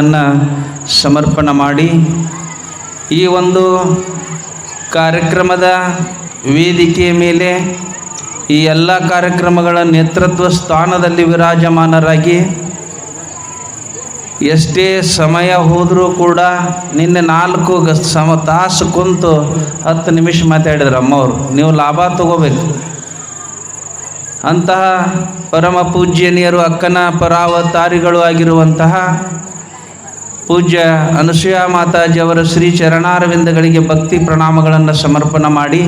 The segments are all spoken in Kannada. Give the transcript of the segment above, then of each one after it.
ಅನ್ನ ಸಮರ್ಪಣೆ ಮಾಡಿ ಈ ಒಂದು ಕಾರ್ಯಕ್ರಮದ ವೇದಿಕೆಯ ಮೇಲೆ ಈ ಎಲ್ಲ ಕಾರ್ಯಕ್ರಮಗಳ ನೇತೃತ್ವ ಸ್ಥಾನದಲ್ಲಿ ವಿರಾಜಮಾನರಾಗಿ ಎಷ್ಟೇ ಸಮಯ ಹೋದರೂ ಕೂಡ ನಿನ್ನೆ ನಾಲ್ಕು ಗ- ಸಮ ತಾಸು ಕುಂತು ಹತ್ತು ನಿಮಿಷ ಮಾತಾಡಿದ್ರು ಅಮ್ಮವರು. ನೀವು ಲಾಭ ತಗೋಬೇಕು. ಅಂತಹ ಪರಮ ಪೂಜ್ಯನೀಯರು, ಅಕ್ಕನ ಪರಾವತಾರಿಗಳು ಆಗಿರುವಂತಹ ಪೂಜ್ಯ ಅನಸೂಯ ಮಾತಾಜಿಯವರ ಶ್ರೀ ಚರಣಾರವಿಂದಗಳಿಗೆ ಭಕ್ತಿ ಪ್ರಣಾಮಗಳನ್ನು ಸಮರ್ಪಣೆ ಮಾಡಿ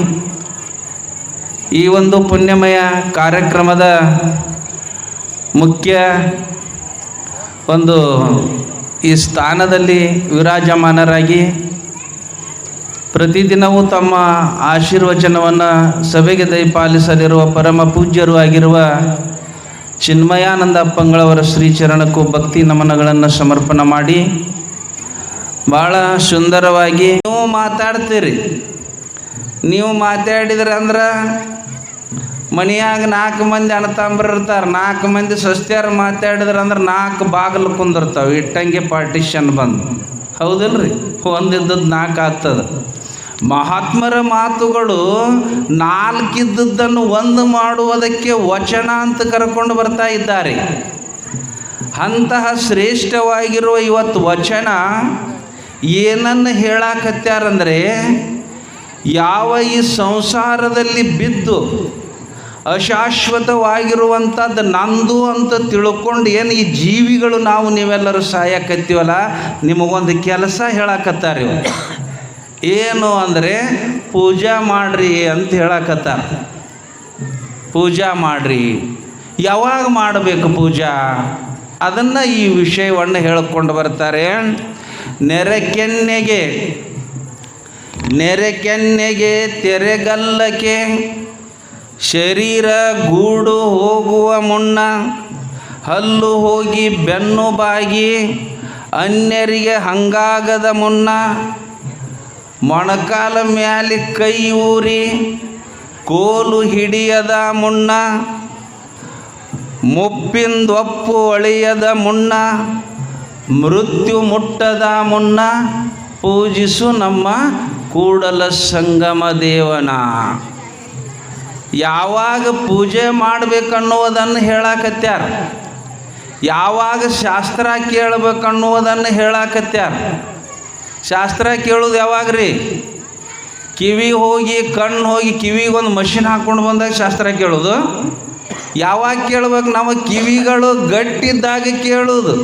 ಈ ಒಂದು ಪುಣ್ಯಮಯ ಕಾರ್ಯಕ್ರಮದ ಮುಖ್ಯ ಒಂದು ಈ ಸ್ಥಾನದಲ್ಲಿ ವಿರಾಜಮಾನರಾಗಿ ಪ್ರತಿದಿನವೂ ತಮ್ಮ ಆಶೀರ್ವಚನವನ್ನು ಸಭೆಗೆ ದಯಪಾಲಿಸಲಿರುವ ಪರಮ ಪೂಜ್ಯರು ಆಗಿರುವ ಚಿನ್ಮಯಾನಂದ ಅಪ್ಪಂಗಳವರ ಶ್ರೀಚರಣಕ್ಕೂ ಭಕ್ತಿ ನಮನಗಳನ್ನು ಸಮರ್ಪಣೆ ಮಾಡಿ ಭಾಳ ಸುಂದರವಾಗಿ ನೀವು ಮಾತಾಡ್ತೀರಿ. ನೀವು ಮಾತಾಡಿದ್ರೆ ಅಂದ್ರೆ ಮನೆಯಾಗ ನಾಲ್ಕು ಮಂದಿ ಅಣತಾಂಬ್ರ ಇರ್ತಾರೆ, ನಾಲ್ಕು ಮಂದಿ ಸಸ್ತ್ಯಾರು ಮಾತಾಡಿದ್ರೆ ಅಂದ್ರೆ ನಾಲ್ಕು ಬಾಗಿಲು ಕುಂದಿರ್ತಾವೆ, ಇಟ್ಟಂಗೆ ಪಾರ್ಟಿಷನ್ ಬಂದು. ಹೌದಲ್ರಿ? ಒಂದಿದ್ದದ್ದು ನಾಲ್ಕು ಆಗ್ತದೆ. ಮಹಾತ್ಮರ ಮಾತುಗಳು ನಾಲ್ಕಿದ್ದದ್ದನ್ನು ಒಂದು ಮಾಡುವುದಕ್ಕೆ ವಚನ ಅಂತ ಕರ್ಕೊಂಡು ಬರ್ತಾ ಇದ್ದಾರೆ ಅಂತಹ ಶ್ರೇಷ್ಠವಾಗಿರುವ ಇವತ್ತು ವಚನ ಏನನ್ನು ಹೇಳಾಕತ್ಯಾರಂದರೆ, ಯಾವ ಈ ಸಂಸಾರದಲ್ಲಿ ಬಿದ್ದು ಅಶಾಶ್ವತವಾಗಿರುವಂಥದ್ದು ನಂದು ಅಂತ ತಿಳ್ಕೊಂಡು ಏನು ಈ ಜೀವಿಗಳು ನಾವು ನೀವೆಲ್ಲರೂ ಸಾಯಕತ್ತೀವಲ್ಲ ನಿಮಗೊಂದು ಕೆಲಸ ಹೇಳಕತ್ತಾರೆ. ಏನು ಅಂದರೆ ಪೂಜಾ ಮಾಡ್ರಿ ಅಂತ ಹೇಳಕತ್ತಾರ. ಪೂಜಾ ಮಾಡ್ರಿ. ಯಾವಾಗ ಮಾಡಬೇಕು ಪೂಜಾ? ಅದನ್ನು ಈ ವಿಷಯವನ್ನು ಹೇಳಿಕೊಂಡು ಬರ್ತಾರೆ. ನೆರೆಕೆನ್ನೆಗೆ ನೆರೆಕೆನ್ನೆಗೆ ತೆರೆಗಲ್ಲಕ್ಕೆ ಶರೀರ ಗೂಡು ಹೋಗುವ ಮುನ್ನ ಹಲ್ಲು ಹೋಗಿ ಬೆನ್ನು ಬಾಗಿ ಅನ್ಯರಿಗೆ ಹಂಗಾಗದ ಮುನ್ನ ಮೊಣಕಾಲ ಮ್ಯಾಲೆ ಕೈ ಊರಿ ಕೋಲು ಹಿಡಿಯದ ಮುನ್ನ ಮುಪ್ಪಿಂದೊಪ್ಪು ಒಳೆಯದ ಮುನ್ನ, ಮೃತ್ಯು ಮುಟ್ಟದ ಮುನ್ನ ಪೂಜಿಸು ನಮ್ಮ ಕೂಡಲ ಸಂಗಮ ದೇವನ. ಯಾವಾಗ ಪೂಜೆ ಮಾಡಬೇಕನ್ನುವುದನ್ನು ಹೇಳಾಕತ್ಯಾರ? ಯಾವಾಗ ಶಾಸ್ತ್ರ ಕೇಳಬೇಕನ್ನುವುದನ್ನು ಹೇಳಾಕತ್ಯಾರ? ಶಾಸ್ತ್ರ ಕೇಳೋದು ಯಾವಾಗ ರೀ ಕಿವಿ ಹೋಗಿ ಕಣ್ಣು ಹೋಗಿ, ಕಿವಿಗೆ ಒಂದು ಮಷಿನ್ ಹಾಕ್ಕೊಂಡು ಬಂದಾಗ ಶಾಸ್ತ್ರ ಕೇಳೋದು. ಯಾವಾಗ ಕೇಳ್ಬೇಕು? ನಮ್ಮ ಕಿವಿಗಳು ಗಟ್ಟಿದ್ದಾಗ ಕೇಳೋದು.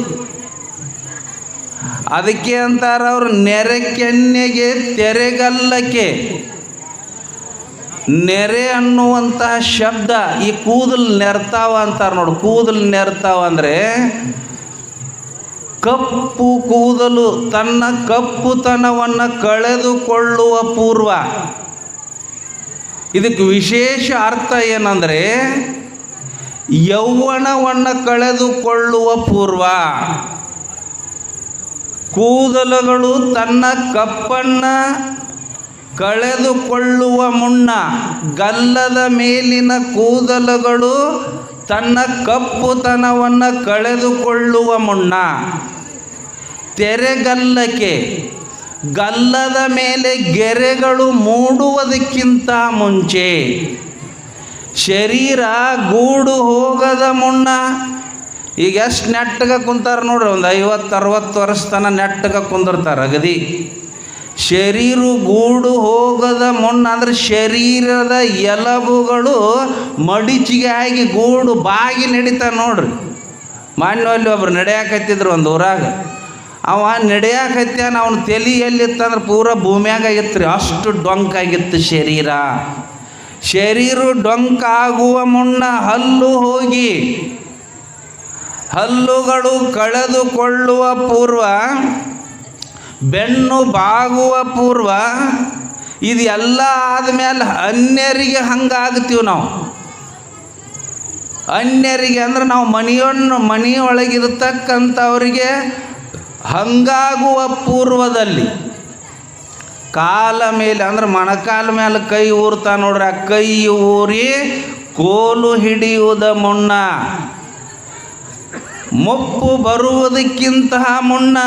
ಅದಕ್ಕೆ ಅಂತಾರ ಅವರು, ನೆರೆ ಕೆನ್ನೆಗೆ ತೆರೆಗಲ್ಲಕ್ಕೆ. ನೆರೆ ಅನ್ನುವಂತಹ ಶಬ್ದ ಈ ಕೂದಲು ನೆರ್ತಾವ ಅಂತಾರೆ ನೋಡು. ಕೂದಲು ನೆರ್ತಾವ ಅಂದರೆ ಕಪ್ಪು ಕೂದಲು ತನ್ನ ಕಪ್ಪುತನವನ್ನು ಕಳೆದುಕೊಳ್ಳುವ ಪೂರ್ವ. ಇದಕ್ಕೆ ವಿಶೇಷ ಅರ್ಥ ಏನಂದರೆ, ಯೌವನವನ್ನು ಕಳೆದುಕೊಳ್ಳುವ ಪೂರ್ವ. ಕೂದಲುಗಳು ತನ್ನ ಕಪ್ಪನ್ನು ಕಳೆದುಕೊಳ್ಳುವ ಮುನ್ನ ಗಲ್ಲದ ಮೇಲಿನ ಕೂದಲುಗಳು ತನ್ನ ಕಪ್ಪುತನವನ್ನು ಕಳೆದುಕೊಳ್ಳುವ ಮುನ್ನ ತೆರೆಗಲ್ಲಕ್ಕೆ, ಗಲ್ಲದ ಮೇಲೆ ಗೆರೆಗಳು ಮೂಡುವುದಕ್ಕಿಂತ ಮುಂಚೆ, ಶರೀರ ಗೂಡು ಹೋಗದ ಮುನ್ನ, ಈಗ ಎಷ್ಟು ನೆಟ್ಟಗೆ ಕುಂತಾರೆ ನೋಡ್ರಿ, ಒಂದು ಐವತ್ತು, ಅರವತ್ತು ವರ್ಷ ತನಕ ನೆಟ್ಟಗೆ ಕುಂದಿರ್ತಾರೆ ಅಗದಿ ಶರೀರ ಗೂಡು ಹೋಗದ ಮುನ್ನ ಅಂದ್ರೆ ಶರೀರದ ಎಲಬುಗಳು ಮಡಿಚಿಗೆ ಆಗಿ ಗೂಡು ಬಾಗಿ ನಡೀತಾ ನೋಡ್ರಿ. ಮಾನ್ಯದಲ್ಲಿ ಒಬ್ರು ನಡೆಯಾಕತ್ತಿದ್ರು ಒಂದು ಊರಾಗ. ಅವ ನಡೆಯಾಕತ್ಯಾನ ಅವನ ತಲೆ ಎಲ್ಲಿತ್ತಂದ್ರೆ ಪೂರ ಭೂಮಿಯಾಗ ಇತ್ತು ರೀ ಅಷ್ಟು ಡೊಂಕಾಗಿತ್ತು ಶರೀರ. ಶರೀರ ಡೊಂಕಾಗುವ ಮುನ್ನ ಹಲ್ಲು ಹೋಗಿ ಹಲ್ಲುಗಳು ಕಳೆದುಕೊಳ್ಳುವ ಪೂರ್ವ ಬೆನ್ನು ಬಾಗುವ ಪೂರ್ವ ಇದು ಎಲ್ಲ ಆದಮೇಲೆ ಅನ್ಯರಿಗೆ ಹಂಗಾಗ್ತೀವಿ ನಾವು. ಅನ್ಯರಿಗೆ ಅಂದ್ರೆ ನಾವು ಮನೆಯನ್ನು ಮನೆಯೊಳಗಿರ್ತಕ್ಕಂಥವರಿಗೆ ಹಂಗಾಗುವ ಪೂರ್ವದಲ್ಲಿ. ಕಾಲ ಮೇಲೆ ಅಂದ್ರೆ ಮೊಣಕಾಲ ಮೇಲೆ ಕೈ ಊರ್ತಾ ನೋಡ್ರಿ, ಆ ಕೈ ಊರಿ ಕೋಲು ಹಿಡಿಯುವುದ ಮುನ್ನ. ಮುಪ್ಪು ಬರುವುದಕ್ಕಿಂತಹ ಮುನ್ನ.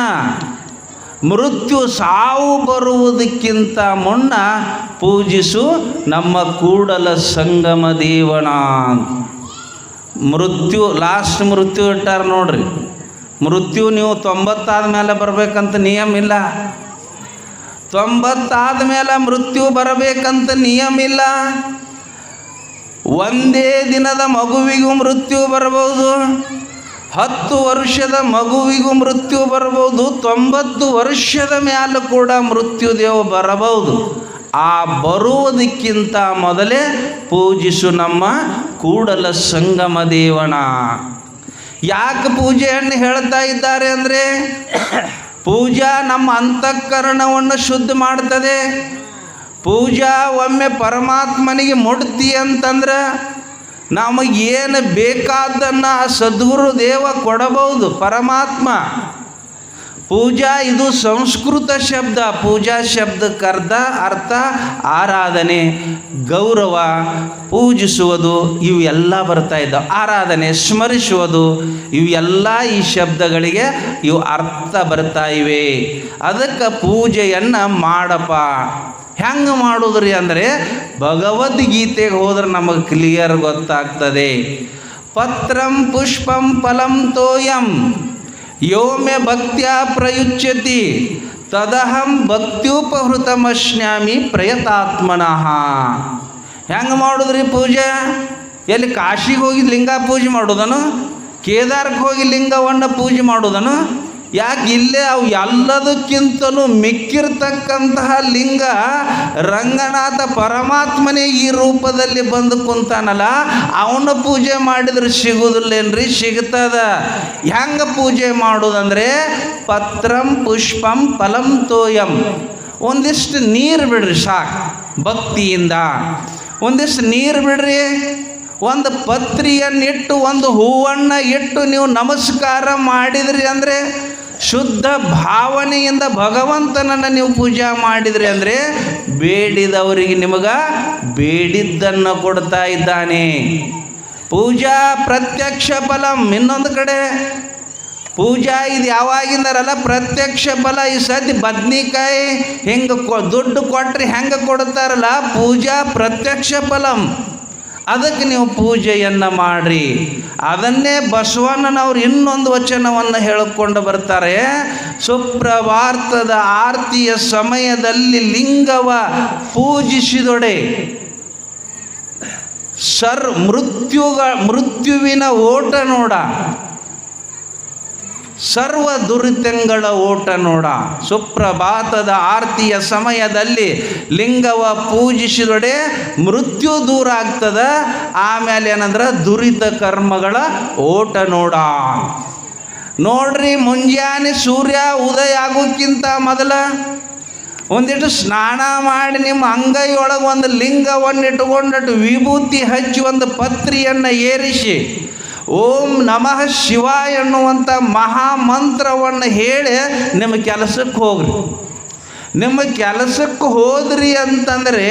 ಮೃತ್ಯು ಸಾವು ಬರುವುದಕ್ಕಿಂತ ಮುನ್ನ ಪೂಜಿಸು ನಮ್ಮ ಕೂಡಲ ಸಂಗಮ ದೇವನ ಮೃತ್ಯು ಲಾಸ್ಟ್ ಮೃತ್ಯು ಇಟ್ಟಾರ ನೋಡ್ರಿ. ಮೃತ್ಯು ನೀವು ತೊಂಬತ್ತಾದ ಮೇಲೆ ಬರಬೇಕಂತ ನಿಯಮ ಇಲ್ಲ. ತೊಂಬತ್ತಾದ ಮೇಲೆ ಮೃತ್ಯು ಬರಬೇಕಂತ ನಿಯಮ ಇಲ್ಲ. ಒಂದೇ ದಿನದ ಮಗುವಿಗೂ ಮೃತ್ಯು ಬರಬಹುದು ಹತ್ತು ವರ್ಷದ ಮಗುವಿಗೂ ಮೃತ್ಯು ಬರಬಹುದು, ತೊಂಬತ್ತು ವರ್ಷದ ಮ್ಯಾಲ ಕೂಡ ಮೃತ್ಯು ದೇವ ಬರಬಹುದು. ಆ ಬರುವುದಕ್ಕಿಂತ ಮೊದಲೇ ಪೂಜಿಸು ನಮ್ಮ ಕೂಡಲ ಸಂಗಮ ದೇವನ ಯಾಕೆ ಪೂಜೆಯನ್ನು ಹೇಳ್ತಾ ಇದ್ದಾರೆ ಅಂದರೆ, ಪೂಜಾ ನಮ್ಮ ಅಂತಃಕರಣವನ್ನು ಶುದ್ಧ ಮಾಡ್ತದೆ. ಪೂಜಾ ಒಮ್ಮೆ ಪರಮಾತ್ಮನಿಗೆ ಮುಡ್ತಿ ಅಂತಂದ್ರೆ ನಮಗೇನು ಬೇಕಾದ್ದನ್ನು ಸದ್ಗುರು ದೇವ ಕೊಡಬಹುದು ಪರಮಾತ್ಮ. ಪೂಜಾ ಇದು ಸಂಸ್ಕೃತ ಶಬ್ದ. ಪೂಜಾ ಶಬ್ದಕ್ಕರ್ಧ ಅರ್ಥ ಆರಾಧನೆ, ಗೌರವ, ಪೂಜಿಸುವುದು, ಇವೆಲ್ಲ ಬರ್ತಾ ಇದ್ದಾವೆ ಆರಾಧನೆ, ಸ್ಮರಿಸುವುದು, ಇವೆಲ್ಲ ಈ ಶಬ್ದಗಳಿಗೆ ಇವು ಅರ್ಥ ಬರ್ತಾ ಇವೆ. ಅದಕ್ಕೆ ಪೂಜೆಯನ್ನು ಮಾಡಪ್ಪ. ಹೆಂಗೆ ಮಾಡೋದ್ರಿ ಅಂದರೆ ಭಗವದ್ಗೀತೆಗೆ ಹೋದ್ರೆ ನಮಗೆ ಕ್ಲಿಯರ್ ಗೊತ್ತಾಗ್ತದೆ. ಪತ್ರಂ ಪುಷ್ಪಂ ಫಲಂ ತೋಯಂ. ಯೋಮೆ ಭಕ್ತ್ಯ ಪ್ರಯುಚ್ಯತಿ. ತದಹಂ ಭಕ್ತ್ಯುಪಹೃತಮಶ್ನಾಮಿ ಪ್ರಯತಾತ್ಮನಃ. ಹೆಂಗೆ ಮಾಡೋದ್ರಿ ಪೂಜೆ? ಎಲ್ಲಿ ಕಾಶಿಗೆ ಹೋಗಿ ಲಿಂಗ ಪೂಜೆ ಮಾಡೋದನು? ಕೇದಾರಕ್ಕೆ ಹೋಗಿ ಲಿಂಗವನ್ನು ಪೂಜೆ ಮಾಡೋದನು? ಯಾಕೆ ಇಲ್ಲೇ ಅವು ಎಲ್ಲದಕ್ಕಿಂತಲೂ ಮಿಕ್ಕಿರ್ತಕ್ಕಂತಹ ಲಿಂಗ ರಂಗನಾಥ ಪರಮಾತ್ಮನೇ ಈ ರೂಪದಲ್ಲಿ ಬಂದು ಕುಂತಾನಲ್ಲ, ಅವನ ಪೂಜೆ ಮಾಡಿದ್ರೆ ಸಿಗುದಿಲ್ಲೇನ್ರಿ? ಸಿಗ್ತದ. ಹೆಂಗೆ ಪೂಜೆ ಮಾಡೋದಂದ್ರೆ ಪತ್ರಂ ಪುಷ್ಪಂ ಫಲಂ ತೋಯಂ. ಒಂದಿಷ್ಟು ನೀರು ಬಿಡ್ರಿ ಸಾಕು ಭಕ್ತಿಯಿಂದ. ಒಂದಿಷ್ಟು ನೀರು ಬಿಡ್ರಿ, ಒಂದು ಪತ್ರಿಯನ್ನಿಟ್ಟು, ಒಂದು ಹೂವನ್ನು ಇಟ್ಟು ನೀವು ನಮಸ್ಕಾರ ಮಾಡಿದ್ರಿ ಅಂದರೆ ಶುದ್ಧ ಭಾವನೆಯಿಂದ ಭಗವಂತನನ್ನು ನೀವು ಪೂಜಾ ಮಾಡಿದ್ರಿ ಅಂದರೆ ಬೇಡಿದವರಿಗೆ ನಿಮಗೆ ಬೇಡಿದ್ದನ್ನು ಕೊಡ್ತಾ ಇದ್ದಾನೆ. ಪೂಜಾ ಪ್ರತ್ಯಕ್ಷ ಫಲಂ. ಇನ್ನೊಂದು ಕಡೆ, ಪೂಜಾ ಇದು ಯಾವಾಗಿಂದಾರಲ್ಲ ಪ್ರತ್ಯಕ್ಷ ಫಲ ಈ ಸದ್ಯ ಬದ್ನಿಕಾಯಿ ಹೆಂಗೆ ಕೊ, ದುಡ್ಡು ಕೊಟ್ರೆ ಹೆಂಗೆ ಕೊಡ್ತಾರಲ್ಲ, ಪೂಜಾ ಪ್ರತ್ಯಕ್ಷ ಫಲಂ. ಅದಕ್ಕೆ ನೀವು ಪೂಜೆಯನ್ನು ಮಾಡಿ ಅದನ್ನೇ ಬಸವಣ್ಣನವರು ಇನ್ನೊಂದು ವಚನವನ್ನು ಹೇಳಿಕೊಂಡು ಬರ್ತಾರೆ. ಸುಪ್ರಭಾರ್ತದ ಆರತಿಯ ಸಮಯದಲ್ಲಿ ಲಿಂಗವ ಪೂಜಿಸಿದೊಡೆ. ಸರ್ ಮೃತ್ಯುಗ ಮೃತ್ಯುವಿನ ಓಟ ನೋಡ. ಸರ್ವ ದುರಿತಂಗಳ ಓಟ ನೋಡ. ಸುಪ್ರಭಾತದ ಆರತಿಯ ಸಮಯದಲ್ಲಿ ಲಿಂಗವ ಪೂಜಿಸಿದೊಡೆ ಮೃತ್ಯು ದೂರ ಆಗ್ತದ. ಆಮೇಲೆ ಏನಂದ್ರೆ ದುರಿತ ಕರ್ಮಗಳ ಓಟ ನೋಡ. ನೋಡ್ರಿ ಮುಂಜಾನೆ ಸೂರ್ಯ ಉದಯ ಆಗೋಕ್ಕಿಂತ ಮೊದಲ ಒಂದಿಟ್ಟು ಸ್ನಾನ ಮಾಡಿ ನಿಮ್ಮ ಅಂಗೈಯೊಳಗೆ ಒಂದು ಲಿಂಗವನ್ನು ಇಟ್ಟುಕೊಂಡಿಟ್ಟು ವಿಭೂತಿ ಹಚ್ಚಿ ಒಂದು ಪತ್ರಿಯನ್ನು ಏರಿಸಿ ಓಂ ನಮಃ ಶಿವಾಯ ಎನ್ನುವಂಥ ಮಹಾಮಂತ್ರವನ್ನು ಹೇಳಿ ನಿಮ್ಮ ಕೆಲಸಕ್ಕೆ ಹೋಗ್ರಿ. ನಿಮ್ಮ ಕೆಲಸಕ್ಕೆ ಹೋದ್ರಿ ಅಂತಂದರೆ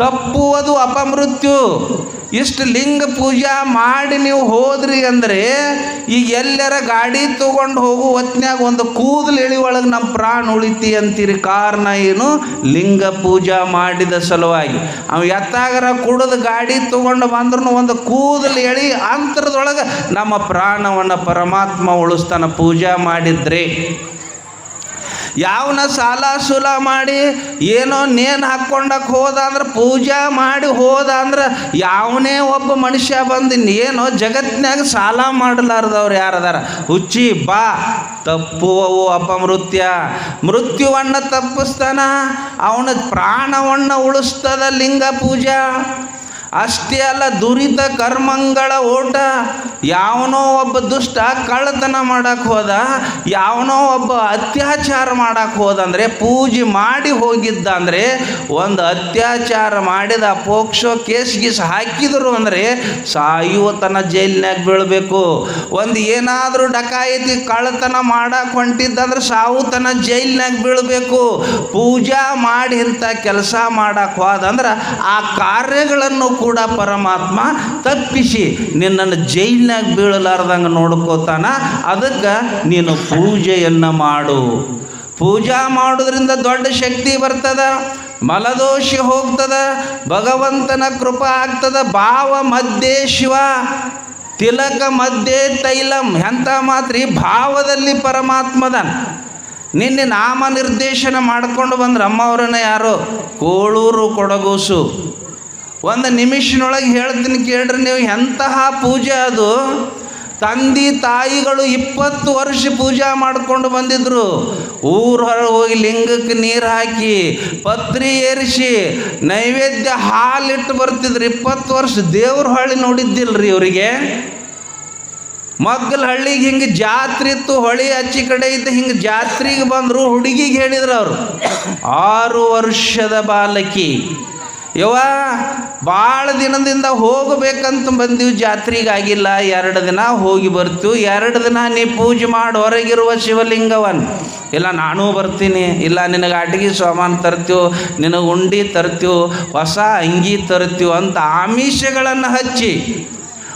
ತಪ್ಪುವುದು ಅಪಮೃತ್ಯು. ಇಷ್ಟು ಲಿಂಗ ಪೂಜಾ ಮಾಡಿ ನೀವು ಹೋದ್ರಿ ಅಂದರೆ ಈಗ ಎಲ್ಲರ ಗಾಡಿ ತೊಗೊಂಡು ಹೋಗು ಹೊತ್ನ್ಯಾಗ ಒಂದು ಕೂದಲು ಎಳಿ ಒಳಗೆ ನಮ್ಮ ಪ್ರಾಣ ಉಳಿತಿ ಅಂತೀರಿ. ಕಾರಣ ಏನು? ಲಿಂಗ ಪೂಜಾ ಮಾಡಿದ ಸಲುವಾಗಿ. ಅವ ಎತ್ತಾಗರ ಕುಡಿದು ಗಾಡಿ ತೊಗೊಂಡು ಬಂದ್ರೂ ಒಂದು ಕೂದಲು ಎಳಿ ಅಂತರದೊಳಗೆ ನಮ್ಮ ಪ್ರಾಣವನ್ನು ಪರಮಾತ್ಮ ಉಳಿಸ್ತಾನ ಪೂಜಾ ಮಾಡಿದ್ರೆ. ಯಾವನ ಸಾಲ ಸುಲ ಮಾಡಿ ಏನೋ ನೇನು ಹಾಕ್ಕೊಂಡಕ್ಕೆ ಹೋದ ಅಂದ್ರೆ ಪೂಜಾ ಮಾಡಿ ಹೋದ ಅಂದ್ರೆ ಯಾವನೇ ಒಬ್ಬ ಮನುಷ್ಯ ಬಂದು ಏನೋ ಜಗತ್ತಿನಾಗ ಸಾಲ ಮಾಡಲಾರ್ದವ್ರು ಯಾರದಾರ? ಹುಚ್ಚಿ ಬಾ, ತಪ್ಪುವವು ಅಪಮೃತ್ಯ. ಮೃತ್ಯುವನ್ನ ತಪ್ಪಿಸ್ತಾನ, ಅವನ ಪ್ರಾಣವನ್ನು ಉಳಿಸ್ತದ ಲಿಂಗ ಪೂಜಾ. ಅಷ್ಟೇ ಅಲ್ಲ ದುರಿತ ಕರ್ಮಂಗಳ ಓಟ. ಯಾವನೋ ಒಬ್ಬ ದುಷ್ಟ ಕಳ್ಳತನ ಮಾಡಕ್ಕೆ ಹೋದ, ಯಾವನೋ ಒಬ್ಬ ಅತ್ಯಾಚಾರ ಮಾಡಕ್ಕೆ ಹೋದಂದರೆ ಪೂಜೆ ಮಾಡಿ ಹೋಗಿದ್ದ ಅಂದರೆ, ಒಂದು ಅತ್ಯಾಚಾರ ಮಾಡಿದ ಪೋಕ್ಷೋ ಕೇಸ್ ಗೀಸ್ ಹಾಕಿದರು ಅಂದರೆ ಸಾಯುವ ತನ ಜೈಲಿನಾಗ ಬೀಳಬೇಕು. ಒಂದು ಏನಾದರೂ ಡಕಾಯತಿ ಕಳ್ಳತನ ಮಾಡಕ್ಕೆ ಹೊಂಟಿದ್ದಂದ್ರೆ ಸಾವು ತನ ಜೈಲಿನಾಗ ಬೀಳಬೇಕು. ಪೂಜಾ ಮಾಡಿ ಇಂಥ ಕೆಲಸ ಮಾಡಕ್ಕೆ ಹೋದಂದ್ರೆ ಆ ಕಾರ್ಯಗಳನ್ನು ಕೂಡ ಪರಮಾತ್ಮ ತಪ್ಪಿಸಿ, ನಿನ್ನನ್ನು ಜೈಲಿನಾಗ ನೀರಿನ್ಯಾಗ ಬೀಳಲಾರ್ದಂಗೆ ನೋಡ್ಕೋತಾನ, ಅದಕ್ಕೆ ನೀನು ಪೂಜೆಯನ್ನು ಮಾಡು. ಪೂಜಾ ಮಾಡೋದ್ರಿಂದ ದೊಡ್ಡ ಶಕ್ತಿ ಬರ್ತದ, ಮಲದೋಷಿ ಹೋಗ್ತದ, ಭಗವಂತನ ಕೃಪಾ ಆಗ್ತದ, ಭಾವ ಮಧ್ಯೆ ಶಿವ, ತಿಲಕ ಮಧ್ಯೆ ತೈಲಂ ಎಂಥ ಮಾತ್ರಿ ಭಾವದಲ್ಲಿ ಪರಮಾತ್ಮದ ನಿನ್ನೆ ನಾಮ ನಿರ್ದೇಶನ ಮಾಡ್ಕೊಂಡು ಬಂದ್ರೆ ಅಮ್ಮವ್ರನ್ನ ಯಾರು, ಕೋಳೂರು ಕೊಡಗೂಸು. ಒಂದು ನಿಮಿಷನೊಳಗೆ ಹೇಳ್ತೀನಿ ಕೇಳ್ರಿ ನೀವು, ಎಂತಹ ಪೂಜೆ ಅದು? ತಂದೆ ತಾಯಿಗಳು ಇಪ್ಪತ್ತು ವರ್ಷ ಪೂಜೆ ಮಾಡ್ಕೊಂಡು ಬಂದಿದ್ರು. ಊರ ಹೊರಗೆ ಹೋಗಿ ಲಿಂಗಕ್ಕೆ ನೀರು ಹಾಕಿ, ಪತ್ರಿ ಏರಿಸಿ, ನೈವೇದ್ಯ ಹಾಲಿಟ್ಟು ಬರ್ತಿದ್ರು. ಇಪ್ಪತ್ತು ವರ್ಷ ದೇವ್ರ ಹೊಳ್ಳಿ ನೋಡಿದ್ದಿಲ್ರಿ ಇವರಿಗೆ? ಮಗ್ಗಲ ಹಳ್ಳಿಗೆ ಹಿಂಗೆ ಜಾತ್ರೆ ಇತ್ತು, ಹೊಳಿ ಹಚ್ಚಿ ಕಡೆ ಇತ್ತು ಹಿಂಗೆ ಜಾತ್ರೆಗೆ ಬಂದರು, ಹುಡುಗಿಗೆ ಹೇಳಿದ್ರು ಅವರು, ಆರು ವರ್ಷದ ಬಾಲಕಿ. ಯವ್ವ ಭಾಳ ದಿನದಿಂದ ಹೋಗಬೇಕಂತ ಬಂದೀವಿ ಜಾತ್ರೆಗಾಗಿಲ್ಲ. ಎರಡು ದಿನ ಹೋಗಿ ಬರ್ತೀವಿ ಎರಡು ದಿನ ನೀ ಪೂಜೆ ಮಾಡಿ ಹೊರಗಿರುವ ಶಿವಲಿಂಗವನ್ನು ಇಲ್ಲ, ನಾನೂ ಬರ್ತೀನಿ. ಇಲ್ಲ, ನಿನಗೆ ಅಡ್ಗೆ ಸಾಮಾನು ತರ್ತೀವಿ ನಿನಗೆ ಉಂಡಿ ತರ್ತೀವಿ ಹೊಸ ಅಂಗಿ ತರ್ತೀವಿ ಅಂತ ಆಮಿಷಗಳನ್ನು ಹಚ್ಚಿ,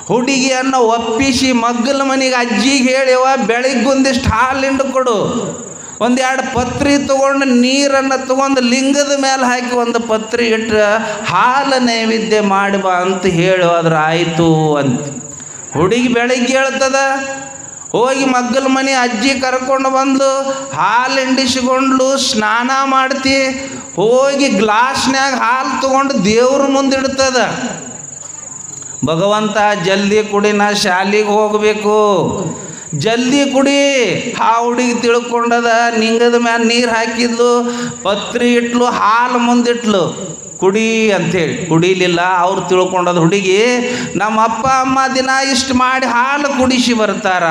ಹುಡುಗಿಯನ್ನು ಒಪ್ಪಿಸಿ ಮಗ್ಗಲ ಮನೆಗೆ ಅಜ್ಜಿಗೆ ಹೇಳಿವ ಹಾಲು ಹಾಲಿಂಡು ಕೊಡು. ಒಂದೆರಡು ಪತ್ರಿ ತೊಗೊಂಡು ನೀರನ್ನು ತೊಗೊಂಡು ಲಿಂಗದ ಮೇಲೆ ಹಾಕಿ ಒಂದು ಪತ್ರಿ ಇಟ್ಟರೆ ಹಾಲು ನೈವೇದ್ಯ ಮಾಡಿ ಅಂತ ಹೇಳು ಅದ್ರ ಆಯಿತು ಅಂತ. ಹುಡುಗಿ ಬೆಳಿಗ್ಗೆ ಹೇಳ್ತದ, ಹೋಗಿ ಮಗ್ಗಲ ಮನೆ ಅಜ್ಜಿ ಕರ್ಕೊಂಡು ಬಂದು ಹಾಲು ಹಿಂಡಿಸಿಕೊಂಡು ಸ್ನಾನ ಮಾಡ್ತಿ, ಹೋಗಿ ಗ್ಲಾಸ್ನ್ಯಾಗ ಹಾಲು ತೊಗೊಂಡು ದೇವ್ರ ಮುಂದಿಡ್ತದ ಭಗವಂತ ಜಲ್ದಿ ಕುಡಿ ಶಾಲಿಗೆ ಹೋಗಬೇಕು. ಜಲ್ದಿ ಕುಡಿ. ಆ ಹುಡುಗಿ ತಿಳ್ಕೊಂಡದ, ನಿಂಗದ ಮ್ಯಾಲ ನೀರು ಹಾಕಿದ್ಲು, ಪತ್ರಿ ಇಟ್ಲು, ಹಾಲು ಮುಂದಿಟ್ಲು. ಕುಡಿ ಅಂಥೇಳಿ ಕುಡಿಲಿಲ್ಲ, ಅವ್ರು ತಿಳ್ಕೊಂಡದ ಹುಡುಗಿ, ನಮ್ಮ ಅಪ್ಪ, ಅಮ್ಮ ದಿನ ಇಷ್ಟು ಮಾಡಿ ಹಾಲು ಕುಡಿಸಿ ಬರ್ತಾರ.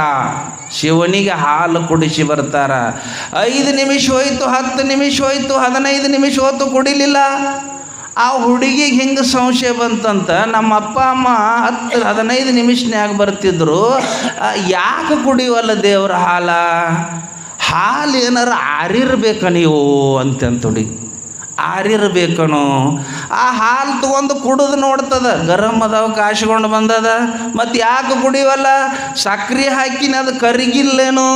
ಶಿವನಿಗೆ ಹಾಲು ಕುಡಿಸಿ ಬರ್ತಾರ. ಐದು ನಿಮಿಷ ಹೋಯ್ತು, ಹತ್ತು ನಿಮಿಷ ಹೋಯ್ತು, ಹದಿನೈದು ನಿಮಿಷ ಹೋಯ್ತು, ಕುಡಿಲಿಲ್ಲ. ಆ ಹುಡುಗಿಗೆ ಹಿಂಗೆ ಸಂಶಯ ಬಂತಂತ ನಮ್ಮ ಅಪ್ಪ, ಅಮ್ಮ ಹತ್ತು ಹದಿನೈದು ನಿಮಿಷನ್ಯಾಗ ಬರ್ತಿದ್ರು ಯಾಕೆ ಕುಡಿಯುವಲ್ಲ ದೇವ್ರ ಹಾಲ? ಹಾಲು ಏನಾರು ಆರಿರ್ಬೇಕ ನೀವು? ಅಂತಂತ ಹುಡುಗಿ ಆರಿರ್ಬೇಕನು ಆ ಹಾಲು ತೊಗೊಂಡು ಕುಡಿದು ನೋಡ್ತದ. ಗರಂ ಅದಾವ ಕಾಶ್ಕೊಂಡು ಬಂದದ. ಮತ್ತು ಯಾಕೆ ಕುಡಿವಲ್ಲ? ಸಕ್ರೆ ಹಾಕಿನ, ಅದು ಕರಿಗಿಲ್ಲೇನು?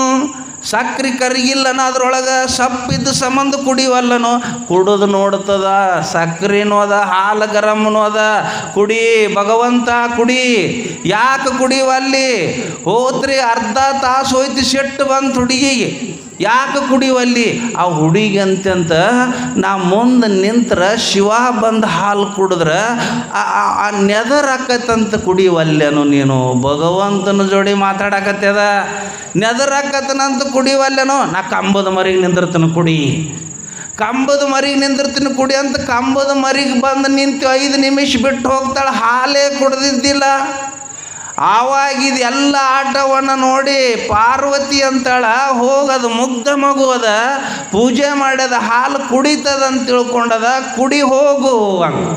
ಸಕ್ರೆ ಕರಿಗಿಲ್ಲನ ಅದ್ರೊಳಗೆ ಸಪ್ಪಿದ್ದ ಸಂಬಂಧ ಕುಡಿವಲ್ಲನು? ಕುಡಿದು ನೋಡ್ತದ, ಸಕ್ರಿನೂ ಅದ, ಹಾಲು ಗರಮ್ನೂ ಅದ. ಕುಡಿ, ಭಗವಂತ ಕುಡಿ. ಯಾಕೆ ಕುಡಿವಲ್ಲಿ? ಹೋತ್ರಿ ಅರ್ಧ ತಾಸು ಹೋಯ್ತು ಸಿಟ್ಟು ಬಂತು ಹುಡುಗಿಗೆ. ಯಾಕೆ ಕುಡಿವಲ್ಲಿ ಆ ಹುಡುಗಿ ಅಂತ ನಾ ಮುಂದೆ ನಿಂತ್ರ ಶಿವ ಬಂದು ಹಾಲು ಕುಡಿದ್ರೆ, ಆ ನೆದರ್ ಆಕತ್ತಂತ ಕುಡಿಯುವಲ್ಲೇನು ನೀನು? ಭಗವಂತನ ಜೋಡಿ ಮಾತಾಡಕತ್ತದ. ನೆದರ್ ಆಕತ್ತನಂತ ಕುಡಿಯುವಲ್ಲೇನು? ನಾ ಕಂಬದ ಮರಿಗೆ ನಿಂದಿರ್ತನ ಕುಡಿ. ಕಂಬದ ಮರಿಗೆ ನಿಂದಿರ್ತೀನಿ ಕುಡಿ ಅಂತ ಕಂಬದ ಮರಿಗೆ ಬಂದು ನಿಂತು ಐದು ನಿಮಿಷ ಬಿಟ್ಟು ಹೋಗ್ತಾಳೆ, ಹಾಲೇ ಕುಡ್ದಿದ್ದಿಲ್ಲ. ಆವಾಗ ಎಲ್ಲ ಆಟವನ್ನು ನೋಡಿ ಪಾರ್ವತಿ ಅಂತಾಳ ಹೋಗದು ಮುಗ್ಧ ಮಗುವದ, ಪೂಜೆ ಮಾಡ್ಯದ ಹಾಲು ಕುಡಿತದ ಅಂತ ತಿಳ್ಕೊಂಡದ, ಕುಡಿ ಹೋಗು ಅಂತ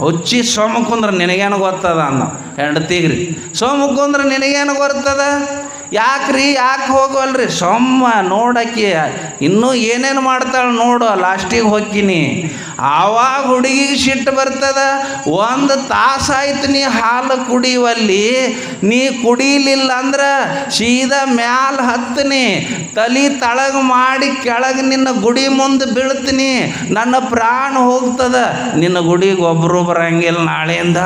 ಹುಚ್ಚಿ ಸೋಮಕುಂದ್ರ ನಿನಗೇನು ಗೊತ್ತದ ಅನ್ನೋ ಹೆಂಡತಿಗ್ರಿ ಸೋಮಕುಂದ್ರ ನಿನಗೇನು ಗೊತ್ತದ? ಯಾಕ್ರಿ, ಯಾಕೆ ಹೋಗೋಲ್ರಿ ಸೊಮ್ಮ ನೋಡಕ್ಕೆ, ಇನ್ನೂ ಏನೇನು ಮಾಡ್ತಾಳೆ ನೋಡು, ಲಾಸ್ಟಿಗೆ ಹೋಗ್ತೀನಿ. ಆವಾಗ ಹುಡುಗಿಗೆ ಸಿಟ್ಟು ಬರ್ತದ, ಒಂದು ತಾಸಾಯ್ತು ನೀ ಹಾಲು ಕುಡಿಯುವಲ್ಲಿ ನೀ ಕುಡಿಲಿಲ್ಲ ಅಂದ್ರೆ ಸೀದಾ ಮ್ಯಾಲ ಹತ್ತಿನಿ. ತಲೆ ತಳಗ ಮಾಡಿ ಕೆಳಗೆ ನಿನ್ನ ಗುಡಿ ಮುಂದೆ ಬೀಳ್ತೀನಿ. ನನ್ನ ಪ್ರಾಣ ಹೋಗ್ತದ, ನಿನ್ನ ಗುಡಿಗೆ ಒಬ್ಬರು ಬರಂಗಿಲ್ಲ ನಾಳೆಯಿಂದ.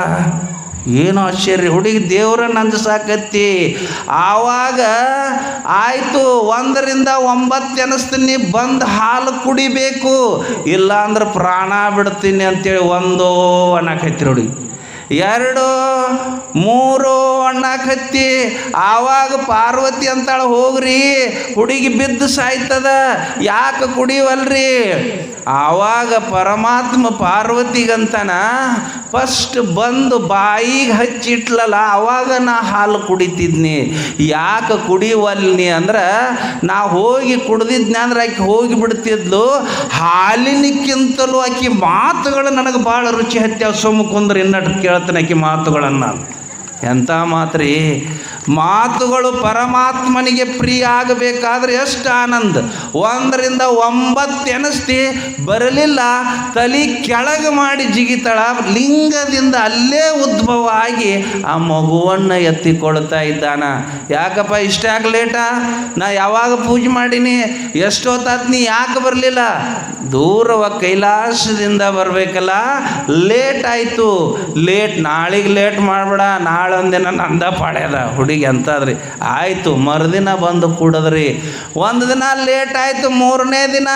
ಏನು ಆಶ್ಚರ್ಯ? ಹುಡುಗಿ ದೇವ್ರನ್ನ ಅಂಜಸಾಕತ್ತಿ ಆವಾಗ ಆಯಿತು, ಒಂದರಿಂದ ಒಂಬತ್ತು ಎನಿಸ್ತೀನಿ ಬಂದು ಹಾಲು ಕುಡಿಬೇಕು. ಇಲ್ಲ ಅಂದ್ರೆ ಪ್ರಾಣ ಬಿಡ್ತೀನಿ ಅಂತೇಳಿ ಒಂದು ಅನ್ನಕತ್ತಿ ಹುಡುಗಿ. ಎರಡು, ಮೂರು ಅಣ್ಣಾಕತ್ತಿ ಆವಾಗ ಪಾರ್ವತಿ ಅಂತಾಳೆ, ಹೋಗ್ರಿ, ಹುಡುಗಿ ಬಿದ್ದು ಸಾಯ್ತದ, ಯಾಕೆ ಕುಡಿವಲ್ರಿ? ಆವಾಗ ಪರಮಾತ್ಮ ಪಾರ್ವತಿಗಂತನ ಫಸ್ಟ್ ಬಂದು ಬಾಯಿಗೆ ಹಚ್ಚಿಟ್ಲಲ್ಲ ಅವಾಗ ನಾ ಹಾಲು ಕುಡಿತಿದ್ನಿ. ಯಾಕೆ ಕುಡಿವಲ್ನಿ ಅಂದ್ರೆ, ನಾ ಹೋಗಿ ಕುಡ್ದಿದ್ನಿ ಅಂದ್ರೆ ಆಕೆ ಹೋಗಿ ಬಿಡ್ತಿದ್ಲು. ಹಾಲಿನಕ್ಕಿಂತಲೂ ಆಕೆ ಮಾತುಗಳು ನನಗೆ ಭಾಳ ರುಚಿ ಹತ್ಯಾವ. ಸೋಮಕುಂದ್ರ ಇನ್ನಟ್ಟು ಕೇಳ್ತಾನೆ ಆಕೆ ಮಾತುಗಳನ್ನು. ಎಂಥ ಮಾತ್ರಿ? ಮಾತುಗಳು ಪರಮಾತ್ಮನಿಗೆ ಪ್ರಿಯ ಆಗಬೇಕಾದ್ರೆ ಎಷ್ಟು ಆನಂದ. ಒಂದರಿಂದ ಒಂಬತ್ತು ಎನಿಸ್ತಿ ಬರಲಿಲ್ಲ, ತಲೆ ಕೆಳಗೆ ಮಾಡಿ ಜಿಗಿತಳ, ಲಿಂಗದಿಂದ ಅಲ್ಲೇ ಉದ್ಭವ ಆಗಿ ಆ ಮಗುವನ್ನು ಎತ್ತಿಕೊಳ್ತಾ ಇದ್ದಾನ. ಯಾಕಪ್ಪ ಇಷ್ಟಾಗ ಲೇಟಾ ನಾ ಯಾವಾಗ ಪೂಜೆ ಮಾಡೀನಿ? ಎಷ್ಟೊತ್ತಾತ್ ನೀ ಯಾಕೆ ಬರಲಿಲ್ಲ? ದೂರವ ಕೈಲಾಸದಿಂದ ಬರಬೇಕಲ್ಲ, ಲೇಟ್ ಆಯಿತು. ಲೇಟ್, ನಾಳೆಗೆ ಲೇಟ್ ಮಾಡಬೇಡ ನಾಳೆ ಒಂದಿನ ನಂದ ಪಾಡ್ಯದ ಹುಡುಗಿ ಅಂತದ್ರಿ. ಆಯಿತು, ಮರುದಿನ ಬಂದು ಕುಡದ್ರಿ. ಒಂದು ದಿನ ಲೇಟ್ ಆಯಿತು, ಮೂರನೇ ದಿನ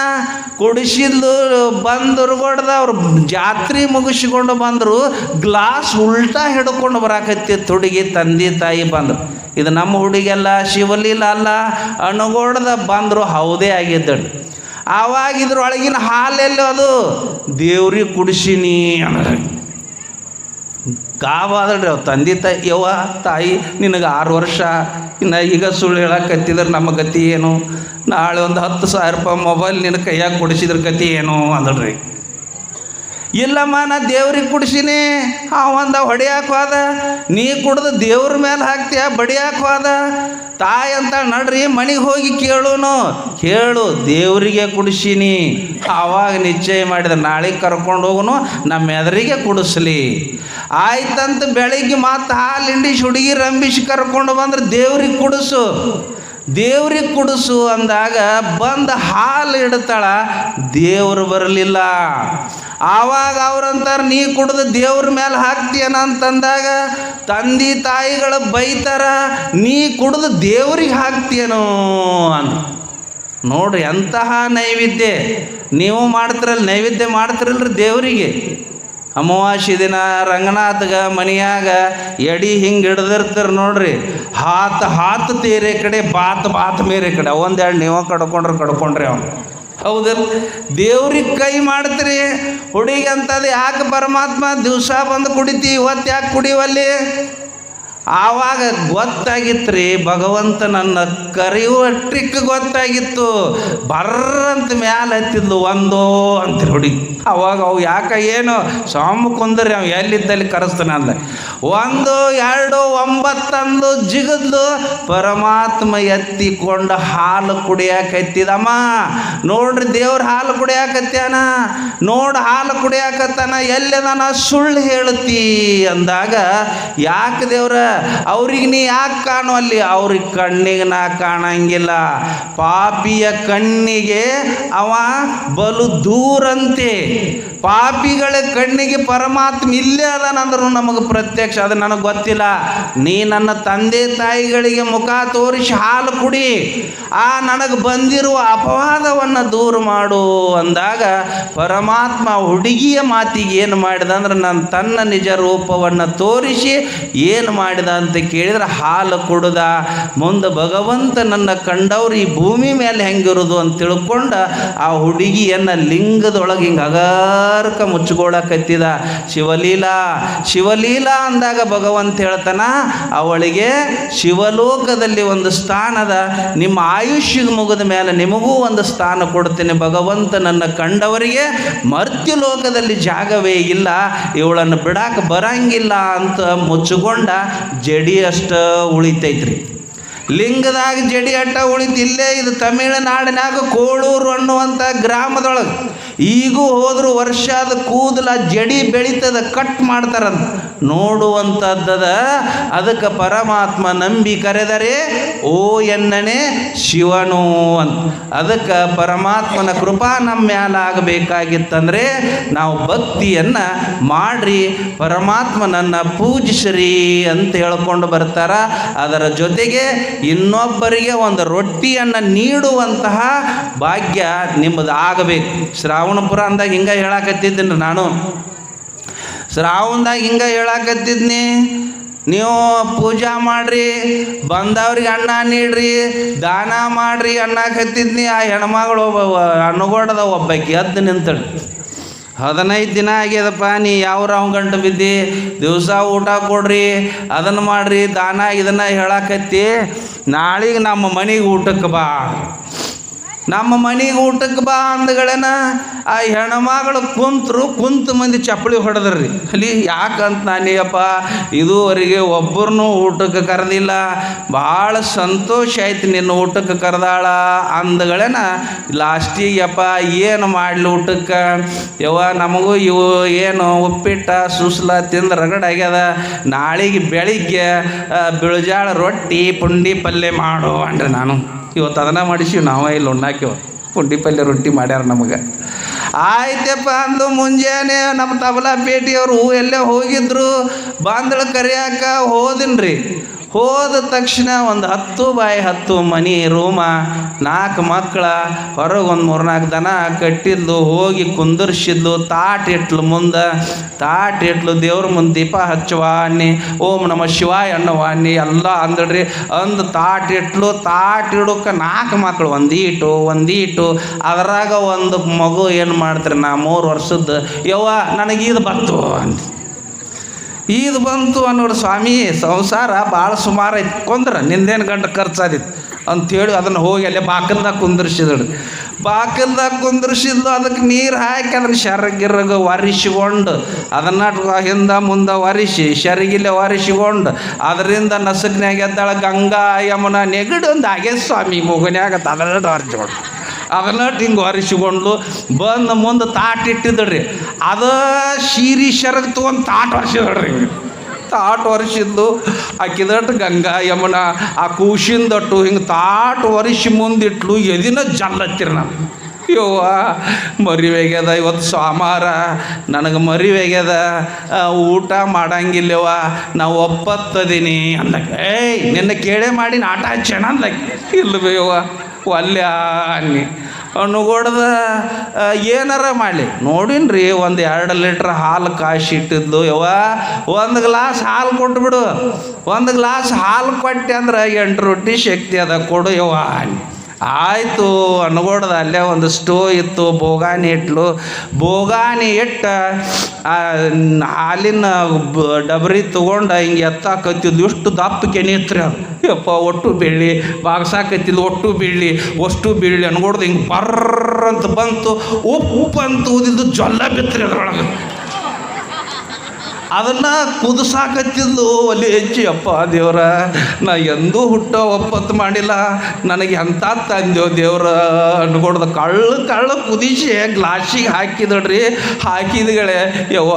ಕುಡಿಸಿದ್ದು ಬಂದು ಕೊಡ್ದ ಅವ್ರು ಜಾತ್ರೆ ಮುಗಿಸಿಕೊಂಡು ಬಂದರು ಗ್ಲಾಸ್ ಉಲ್ಟಾ ಹಿಡ್ಕೊಂಡು ಬರಾಕತ್ತಿತ್ತು ಹುಡುಗಿ ತಂದೆ ತಾಯಿ ಬಂದರು. ಇದು ನಮ್ಮ ಹುಡುಗಿಯಲ್ಲ, ಶಿವಲೀಲ ಅಲ್ಲ, ಅಣುಗೋಡ್ದ ಬಂದರು, ಹೌದೇ ಆಗಿದ್ದಳು ಆವಾಗ ಇದ್ರೊಳಗಿನ ಹಾಲೆಲ್ಲಿ ಅದು, ದೇವ್ರಿಗೆ ಕುಡಿಸಿನಿ ಅಂದ್ರೆ ಕಾವಾದಳ್ರಿ ಅವ್ ತಂದೆ ತಾಯಿ ಯವ್ವ, ತಾಯಿ, ನಿನಗೆ ಆರು ವರ್ಷ. ಇನ್ನು ಈಗ ಸುಳ್ಳು ಹೇಳಕತ್ತಿದ್ರೆ ನಮ್ಮ ಗತಿ ಏನು? ನಾಳೆ ಒಂದು ಹತ್ತು ಸಾವಿರ ರೂಪಾಯಿ ಮೊಬೈಲ್ ನಿನ್ನ ಕೈಯಾಗ ಕೊಡಿಸಿದ್ರ ಗತಿ ಏನು ಅಂದಳ್ರಿ ಇಲ್ಲಮ್ಮ, ನಾ ದೇವ್ರಿಗೆ ಕುಡಿಸಿನಿ. ಅವಂದ ಹೊಡಿಯಾಕ ನೀ ಕುಡ್ದು ದೇವ್ರ ಮೇಲೆ ಹಾಕ್ತೀಯ, ಬಡಿಯಾಕ ತಾಯಿ ಅಂತ ನಡ್ರಿ, ಮನೆಗೆ ಹೋಗಿ ಕೇಳುನು. ಕೇಳು, ದೇವರಿಗೆ ಕುಡಿಸಿನಿ. ಆವಾಗ ನಿಶ್ಚಯ ಮಾಡಿದ, ನಾಳೆಗೆ ಕರ್ಕೊಂಡು ಹೋಗುನು ನಮ್ಮ ಎದುರಿಗೆ ಕುಡಿಸ್ಲಿ. ಆಯ್ತಂತ ಬೆಳಿಗ್ಗೆ ಮತ್ತೆ ಹಾಲು ಹಿಂಡಿಸಿ ಹುಡುಗಿ ರಂಬಿಸಿ ಕರ್ಕೊಂಡು ಬಂದ್ರೆ ದೇವ್ರಿಗೆ ಕುಡಿಸು. ದೇವ್ರಿಗೆ ಕುಡಿಸು ಅಂದಾಗ ಬಂದು ಹಾಲು ಇಡ್ತಾಳ ದೇವ್ರು ಬರಲಿಲ್ಲ. ಆವಾಗ ಅವ್ರಂತಾರೆ, ನೀ ಕುಡ್ದು ದೇವ್ರ ಮೇಲೆ ಹಾಕ್ತೀಯನ? ಅಂತಂದಾಗ, ತಂದೆ ತಾಯಿಗಳು ಬೈತಾರ, ನೀ ಕುಡ್ದು ದೇವ್ರಿಗೆ ಹಾಕ್ತೀಯನೋ? ಅಂತ ನೋಡ್ರಿ, ಎಂತಹ ನೈವೇದ್ಯ. ನೀವು ಮಾಡ್ತಿರಲ್ಲ ನೈವೇದ್ಯ ಮಾಡ್ತಿರಲ್ರಿ ದೇವರಿಗೆ. ಅಮಾವಾಸ್ಯೆ ದಿನ, ರಂಗನಾಥಗ, ಮನೆಯಾಗ, ಎಡಿ ಹಿಂಗೆ ಹಿಡ್ದಿರ್ತಾರೆ ನೋಡ್ರಿ. ಹಾತ್ ಹಾತ್ ತೀರೆ ಕಡೆ, ಬಾತ್ ಬಾತ್ ಮೇರೆ ಕಡೆ. ಒಂದೆರಡು ನೀವು ಕಡ್ಕೊಂಡ್ರೆ, ಕಡ್ಕೊಂಡ್ರಿ ಅವನು. ಹೌದಲ್ಲ ದೇವ್ರಿಗೆ ಕೈ ಮಾಡ್ತೀರಿ. ಹುಡುಗಿ ಅಂತದು ಯಾಕೆ ಪರಮಾತ್ಮ ದಿವಸ ಬಂದು ಕುಡಿತಿ ಇವತ್ತು ಯಾಕೆ ಕುಡಿವಲ್ಲಿ? ಆವಾಗ ಗೊತ್ತಾಗಿತ್ತು ಭಗವಂತ ನನ್ನ ಕರೆಯುವ ಟ್ರಿಕ್ ಗೊತ್ತಾಗಿತ್ತು. ಬರ್ರಂತ ಮ್ಯಾಲೆ ಹತ್ತಿದ್ಲು, ಒಂದೋ ಅಂತ ಹೊಡಿ ಅವಾಗ ಅವು ಯಾಕೆ ಏನು? ಸ್ವಾಮಿ ಕುಂದ್ರಿ, ಅವು ಎಲ್ಲಿದ್ದಲ್ಲಿ ಕರೆಸ್ತಾನೆ ಅಂದ ಒಂದು, ಎರಡು ಒಂಬತ್ತಂದು ಜಿಗದ್ಲು. ಪರಮಾತ್ಮ ಎತ್ತಿಕೊಂಡು ಹಾಲು ಕುಡಿಯಾಕತ್ತಿದಮ್ಮ ನೋಡ್ರಿ, ದೇವ್ರ ಹಾಲು ಕುಡಿಯಾಕತ್ಯಾನ ನೋಡು ಹಾಲು ಕುಡಿಯಾಕತ್ತಾನ ಎಲ್ಲಿದಾನ ಸುಳ್ಳು ಹೇಳುತ್ತಿ? ಅಂದಾಗ, ಯಾಕೆ ದೇವ್ರ ಅವ್ರಿಗೆ ನೀ ಯಾಕೆ ಕಾಣು ಅಲ್ಲಿ ಅವ್ರಿಗೆ ಕಣ್ಣಿಗೆ ನಾ ಕಾಣಂಗಿಲ್ಲ. ಪಾಪಿಯ ಕಣ್ಣಿಗೆ ಅವ ಬಲು ದೂರಂತೆ. ಪಾಪಿಗಳ ಕಣ್ಣಿಗೆ ಪರಮಾತ್ಮ ಇಲ್ಲೇ ಅದನಂದ್ರು ನಮಗೆ ಪ್ರತ್ಯಕ್ಷ, ಅದು ನನಗೆ ಗೊತ್ತಿಲ್ಲ. ನೀ ನನ್ನ ತಂದೆ ತಾಯಿಗಳಿಗೆ ಮುಖ ತೋರಿಸಿ ಹಾಲು ಕುಡಿ. ಆ ನನಗೆ ಬಂದಿರುವ ಅಪವಾದವನ್ನು ದೂರ ಮಾಡು ಅಂದಾಗ ಪರಮಾತ್ಮ ಹುಡುಗಿಯ ಮಾತಿಗೆ ಏನು ಮಾಡಿದ ಅಂದ್ರೆ ನನ್ನ ತನ್ನ ನಿಜ ರೂಪವನ್ನು ತೋರಿಸಿ ಏನು ಮಾಡಿದ ಅಂತ ಕೇಳಿದ್ರೆ, ಹಾಲು ಕೊಡದ ಮುಂದೆ ಭಗವಂತ ನನ್ನ ಕಂಡವ್ರು ಈ ಭೂಮಿ ಮೇಲೆ ಹೆಂಗಿರೋದು ಅಂತ ತಿಳ್ಕೊಂಡು ಆ ಹುಡುಗಿಯನ್ನ ಲಿಂಗದೊಳಗೆ ಹಿಂಗೆ ಅಗಾರ್ಕ ಮುಚ್ಕೊಳಕತ್ತಿದ ಶಿವಲೀಲಾ ಶಿವಲೀಲಾ ಅಂದಾಗ ಭಗವಂತ ಹೇಳ್ತಾನ, ಅವಳಿಗೆ ಶಿವಲೋಕದಲ್ಲಿ ಒಂದು ಸ್ಥಾನದ ನಿಮ್ಮ ಆಯುಷ್ಯ ಮುಗಿದ ಮೇಲೆ ನಿಮಗೂ ಒಂದು ಸ್ಥಾನ ಕೊಡ್ತೀನಿ. ಭಗವಂತ ನನ್ನ ಕಂಡವರಿಗೆ ಮರ್ತ್ಯ ಲೋಕದಲ್ಲಿ ಜಾಗವೇ ಇಲ್ಲ. ಇವಳನ್ನು ಬಿಡಾಕ ಬರಂಗಿಲ್ಲ ಅಂತ ಮುಚ್ಚಿಕೊಂಡ ಜಡಿ ಅಷ್ಟ ಉಳಿತೈತ್ರಿ. ಲಿಂಗದಾಗ ಜಡಿ ಅಟ್ಟ ಉಳಿತು ಇಲ್ಲೇ ಇದು ತಮಿಳುನಾಡಿನಾಗ ಕೋಳೂರು ಅನ್ನುವಂಥ ಗ್ರಾಮದೊಳಗೆ ಈಗೂ ಹೋದರೂ ವರ್ಷದ ಕೂದಲ ಜಡಿ ಬೆಳೀತದ ಕಟ್ ಮಾಡ್ತಾರಂತ ನೋಡುವಂಥದ್ದದ ಅದಕ್ಕೆ ಪರಮಾತ್ಮ ನಂಬಿ ಕರೆದರೆ, ಓ ಎನ್ನನೆ ಶಿವನು ಅಂತ. ಅದಕ್ಕೆ ಪರಮಾತ್ಮನ ಕೃಪಾ ನಮ್ಮ ಮ್ಯಾಲ ಆಗಬೇಕಾಗಿತ್ತಂದರೆ, ನಾವು ಭಕ್ತಿಯನ್ನು ಮಾಡ್ರಿ ಪರಮಾತ್ಮನನ್ನು ಪೂಜಿಸ್ರಿ ಅಂತ ಹೇಳ್ಕೊಂಡು ಬರ್ತಾರ. ಅದರ ಜೊತೆಗೆ ಇನ್ನೊಬ್ಬರಿಗೆ ಒಂದು ರೊಟ್ಟಿಯನ್ನು ನೀಡುವಂತಹ ಭಾಗ್ಯ ನಿಮ್ಮದು ಆಗಬೇಕು. ಶ್ರಾವಣಪುರ ಅಂದಾಗ ಹಿಂಗೆ ಹೇಳಾಕತ್ತಿದ್ದೀನಿ ನಾನು. ಶ್ರಾವಣದಾಗ ಹಿಂಗೆ ಹೇಳಾಕತ್ತಿದ್ನಿ, ನೀವು ಪೂಜಾ ಮಾಡ್ರಿ, ಬಂದವ್ರಿಗೆ ಅನ್ನ ನೀಡ್ರಿ, ದಾನ ಮಾಡ್ರಿ ಅನ್ನಕತ್ತಿದ್ನಿ ಆ ಹೆಣ್ಮಗಳು ಒಬ್ಬ ಅನ್ನಗೊಡದ ಒಬ್ಬಾಕಿ ಎದ್ದು ನಿಂತಳು. ಹದಿನೈದು ದಿನ ಆಗ್ಯದಪ್ಪ, ನೀ ಯಾವ ರಾವ್ ಗಂಟು ಬಿದ್ದಿ, ದಿವಸ ಊಟ ಕೊಡ್ರಿ, ಅದನ್ನ ಮಾಡ್ರಿ, ದಾನ ಇದನ್ನು ಹೇಳಾಕತ್ತಿ, ನಾಳೆಗೆ ನಮ್ಮ ಮನೆಗೆ ಊಟಕ್ಕೆ ಬಾ. ನಮ್ಮ ಮನೆಗೆ ಊಟಕ್ಕೆ ಬಾ ಅಂದಗಳನ್ನ ಆ ಹೆಣ್ಮಗಳು ಕುಂತರು, ಕುಂತ ಮಂದಿ ಚಪ್ಪಳಿ ಹೊಡೆದ್ರಿ. ಅಲ್ಲಿ ಯಾಕಂತ ನಾನೇಯಪ್ಪ, ಇದುವರೆಗೆ ಒಬ್ಬರನ್ನೂ ಊಟಕ್ಕೆ ಕರೆದಿಲ್ಲ. ಭಾಳ ಸಂತೋಷ ಆಯ್ತು ನಿನ್ನ ಊಟಕ್ಕೆ ಕರೆದಾಳ ಅಂದಗಳೇನ ಲಾಸ್ಟಿಗೆಪ್ಪ ಏನು ಮಾಡಲಿ ಊಟಕ್ಕೆ? ಯವ್ವ, ನಮಗೂ ಇವು ಏನು ಉಪ್ಪಿಟ್ಟ, ಸುಸ್ಲ ತಿಂದು ರಗಡಾಗ್ಯದ ನಾಳೆಗೆ ಬೆಳಿಗ್ಗೆ ಬಿಳಜಾಳ ರೊಟ್ಟಿ, ಪುಂಡಿ ಪಲ್ಯ ಮಾಡು ಅಂಡ್ರೆ ನಾನು. ಇವತ್ತು ಅದನ್ನ ಮಾಡಿಸಿವಿ ನಾವೇ ಇಲ್ಲಿ ಉಣ್ಣಾಕಿವ ಪುಂಡಿ ಪಲ್ಯ ರೊಟ್ಟಿ ಮಾಡ್ಯಾರ ನಮಗೆ. ಆಯ್ತಪ್ಪ ಅಂದು ಮುಂಜಾನೆ ನಮ್ಮ ತಬಲಾ ಪೇಟೆಯವರು ಎಲ್ಲೇ ಹೋಗಿದ್ರು, ಬಾಂದಳ ಕರಿಯಾಕ ಹೋದಿನ್ರಿ. ಹೋದ ತಕ್ಷಣ ಒಂದು ಹತ್ತು ಬಾಯಿ ಹತ್ತು ಮನೆ ರೂಮ, ನಾಲ್ಕು ಮಕ್ಕಳ ಹೊರಗೆ ಒಂದು ಮೂರ್ನಾಲ್ಕು ದನ ಕಟ್ಟಿದ್ಲು, ಹೋಗಿ ಕುಂದರ್ಸಿದ್ಲು ತಾಟ್ ಇಟ್ಲು ಮುಂದೆ ತಾಟ್ ಇಟ್ಲು ದೇವ್ರ ಮುಂದೆ ದೀಪ ಹಚ್ಚುವ ಓಂ ನಮ ಶಿವಾಯ ಅನ್ನುವ ಅನ್ನಿ, ಎಲ್ಲ ಅಂದಳ್ರಿ ಅಂದು ತಾಟಿಟ್ಲು ಇಟ್ಲು ತಾಟ್ ಇಡೋಕೆ ನಾಲ್ಕು ಮಕ್ಕಳು, ಒಂದೀಟು ಒಂದೀಟು, ಅದರಾಗ ಒಂದು ಮಗು ಏನು ಮಾಡ್ತಾರೆ, ನಾ ಮೂರು ವರ್ಷದ್ದು, ಯವ್ವ ನನಗೆ ಇದು ಬಂತು ಅಂತ ಇದು ಬಂತು ಅನ್ನೋರು ಸ್ವಾಮಿ, ಸಂಸಾರ ಭಾಳ ಸುಮಾರು ಐತಿ. ಕೊಂದ್ರ ನಿಂದೇನು ಗಂಟು ಖರ್ಚಾದಿತ್ತು ಅಂಥೇಳಿ ಅದನ್ನು ಹೋಗಿ ಅಲ್ಲೇ ಬಾಕಲ್ದಾಗ ಕುಂದ್ರಿಸಿದಳು. ಬಾಕಲ್ದಾಗ ಕುಂದ್ರಿಸಿದ್ಲು ಅದಕ್ಕೆ ನೀರು ಹಾಕಿ ಅದನ್ನು ಶರಗಿರಗ ಒರಿಸಿಕೊಂಡು, ಅದನ್ನ ಹಿಂದೆ ಮುಂದೆ ಒರಿಸಿ, ಶರಗಿಲೆ ಒರಿಸಿಕೊಂಡು, ಅದರಿಂದ ನಸಕ್ನ್ಯಾಗ ಎದ್ದಾಳ ಗಂಗಾ ಯಮುನ ನೆಗಡು ಒಂದು ಹಾಗೆ ಸ್ವಾಮಿ, ಮುಗನ್ಯಾಗ ಅದನ್ನ ಒರೆಸ್ಕೊಂಡು ಅದನ್ನ ಹಿಂಗೆ ಹೊರಿಸಿಕೊಂಡು ಬಂದು ಮುಂದೆ ತಾಟ್ ಇಟ್ಟಿದ್ರಿ ಅದ ಶೀರಿ ಶರಗ್ ತೊಗೊಂಡು ತಾಟ್ ಹೊರಿಸಿದ್ರಿ ತಾಟ್ ಒರೆಸಿದ್ಲು ಆಕಿದಟ್ಟು ಗಂಗಾ ಯಮುನ, ಆ ಕೂಶಿಂದಟ್ಟು ಹಿಂಗೆ ತಾಟ್ ಒರೆಸಿ ಮುಂದಿಟ್ಲು ಎದಿನ ಜಲ್ಲತ್ತಿರ ನಾನು ಯವ್ವ, ಮರಿವೆಗ್ಯದ ಇವತ್ತು ಸೋಮವಾರ ನನಗೆ ಮರಿವೆಗ್ಯದ ಊಟ ಮಾಡಂಗಿಲ್ಲವ ನಾವು ಒಪ್ಪತ್ತದೀನಿ ಅಂದಕ್ಕೆ. ಏಯ್, ನಿನ್ನ ಕೇಳೇ ಮಾಡಿ ನಾಟ ಹಚ್ಚಣ ಅಂದಕ್ಕೆ. ಇಲ್ಲಬೇವ ಒಲ್ಯ ಅನ್ನಿ. ಅನುಗೊಡ್ದ ಏನಾರ ಮಾಡಲಿ. ನೋಡಿನ್ರಿ ಒಂದು ಎರಡು ಲೀಟ್ರ್ ಹಾಲು ಕಾಯಿಸಿ ಇಟ್ಟಿದ್ದು ಯವ್ವ, ಒಂದು ಗ್ಲಾಸ್ ಹಾಲು ಕೊಟ್ಬಿಡು ಒಂದು ಗ್ಲಾಸ್ ಹಾಲು ಕೊಟ್ಟೆ ಅಂದ್ರೆ ಎಂಟು ರೊಟ್ಟಿ ಶಕ್ತಿ ಅದ ಕೊಡು ಯವ್ವ ಅನ್ನಿ. ಆಯಿತು, ಅನ್ಗೊಡ್ದ ಅಲ್ಲೇ ಒಂದು ಸ್ಟೋ ಇತ್ತು ಬೋಗಾನಿ ಇಟ್ಲು. ಬೋಗಾನಿ ಇಟ್ಟ ಹಾಲಿನ ಡಬರಿ ತೊಗೊಂಡು ಹಿಂಗೆ ಎತ್ತಾಕತ್ತಿದ್ಲು. ಎಷ್ಟು ದಪ್ಪ ಇತ್ತು ಅದು. ಯಪ್ಪ, ಒಟ್ಟು ಬೀಳಿ ಬಾಗ್ಸಾಕತ್ತಿದ್ಲು ಒಟ್ಟು ಬೀಳಿ ಅಷ್ಟು ಬೀಳಿ ಅನ್ಗೋಡ್ದು ಹಿಂಗೆ ಪರ್ರಂತ ಬಂತು ಉಪ್ಪು ಅಂತ ಊದಿದ್ದು ಜೊಲ್ಲ ಬಿತ್ತರಿ ಅದ್ರೊಳಗೆ. ಅದನ್ನ ಕುದಿಸಾಕತ್ತಿದ್ಲು, ಒಲಿ ಹೆಚ್ಚಿ ಅಪ್ಪ, ದೇವ್ರ, ನಾ ಎಂದೂ ಹುಟ್ಟ ಒಪ್ಪತ್ತು ಮಾಡಿಲ್ಲ. ನನಗೆ ಎಂತ ತಂದೆವು ದೇವ್ರ? ಅನ್ಕೊಡ್ದ ಕಳ್ಳ ಕಳ್ಳ ಕುದಿಸಿ ಗ್ಲಾಸಿಗೆ ಹಾಕಿದ್ರಿ. ಹಾಕಿದ್ಗಳೇ, ಯವ್ವ